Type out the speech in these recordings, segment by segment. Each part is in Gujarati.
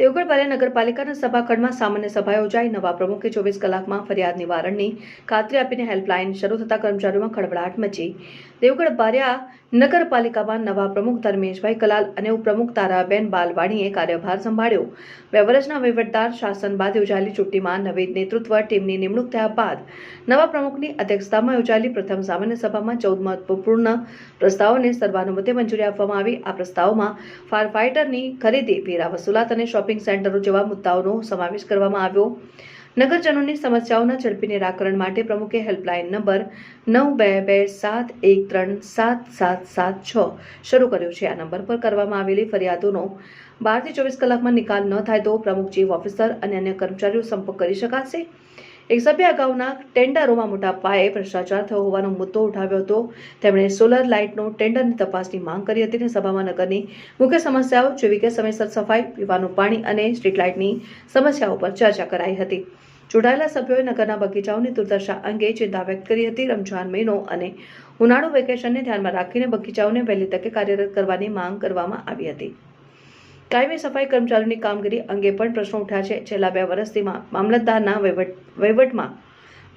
દેવગઢ નગરપાલિકાના સભાખંડમાં સામાન્ય સભા યોજાઈ. નવા પ્રમુખે ચોવીસ કલાકમાં ફરિયાદ નિવારણની ખાતરી આપીને હેલ્પલાઇન શરૂ થતાં કર્મચારીઓમાં ખળભળાટ મચી. દેવગઢ બારિયા નગરપાલિકામાં નવા પ્રમુખ ધર્મેશભાઈ કલાલ અને ઉપપ્રમુખ તારાબેન બાલવાણીએ કાર્યભાર સંભાળ્યો. બે વર્ષના વહીવટદાર શાસન બાદ યોજાયેલી ચૂંટણીમાં નવી નેતૃત્વ ટીમની નિમણૂક થયા બાદ નવા પ્રમુખની અધ્યક્ષતામાં યોજાયેલી પ્રથમ સામાન્ય સભામાં ચૌદ મહત્વપૂર્ણ પ્રસ્તાવોને સર્વાનુમતે મંજૂરી આપવામાં આવી. આ પ્રસ્તાવમાં ફાયર ફાઇટરની ખરીદી, વેરા વસૂલાત અને શોપિંગ સેન્ટરો જેવા મુદ્દાઓનો સમાવેશ કરવામાં આવ્યો. નગરજનોની સમસ્યાઓના ઝડપી નિરાકરણ માટે પ્રમુખે હેલ્પલાઇન નંબર નવ બે બે સાત એક ત્રણ સાત સાત સાત છ શરૂ કર્યો છે. આ નંબર પર કરવામાં આવેલી ફરિયાદોનો બારથી ચોવીસ કલાકમાં નિકાલ ન થાય તો પ્રમુખ, ચીફ ઓફિસર અને અન્ય કર્મચારીઓ સંપર્ક કરી શકાશે. એક સભ્ય અગાઉના ટેન્ડરોમાં મોટા પાયે ભ્રષ્ટાચાર થયો હોવાનો મુદ્દો ઉઠાવ્યો હતો. તેમણે સોલર લાઇટનો ટેન્ડરની તપાસની માંગ કરી હતી અને સભામાં નગરની મુખ્ય સમસ્યાઓ જેવી કે સમયસર સફાઈ, પીવાનું પાણી અને સ્ટ્રીટ લાઇટની સમસ્યાઓ પર ચર્ચા કરાઈ હતી. ચૂંટાયેલા સભ્યોએ નગરના બગીચાઓની દુર્દશા અંગે ચિંતા વ્યક્ત કરી હતી. રમઝાન મહિનો અને ઉનાળુ વેકેશનને ધ્યાનમાં રાખીને બગીચાઓને વહેલી તકે કાર્યરત કરવાની માંગ કરવામાં આવી હતી. કાયમી સફાઈ કર્મચારીઓની કામગીરી અંગે પણ પ્રશ્નો ઉઠ્યા છે. છેલ્લા બે વર્ષથી મામલતદારના વહીવટ, વહીવટમાં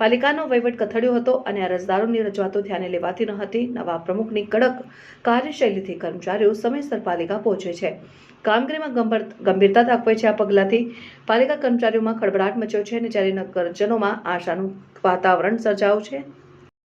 પાલિકાનો વહીવટ કથળ્યો હતો અને અરજદારોની રજૂઆતો ધ્યાને લેવાતી ન હતી. નવા પ્રમુખની કડક કાર્યશૈલીથી કર્મચારીઓ સમયસર પાલિકા પહોંચે છે. કામગીરીમાં ગંભીરતા દાખવે છે આ પગલાંથી. પાલિકા કર્મચારીઓમાં ખળભળાટ મચ્યો છે અને જ્યારે નગરજનોમાં આશાનું વાતાવરણ સર્જાયું છે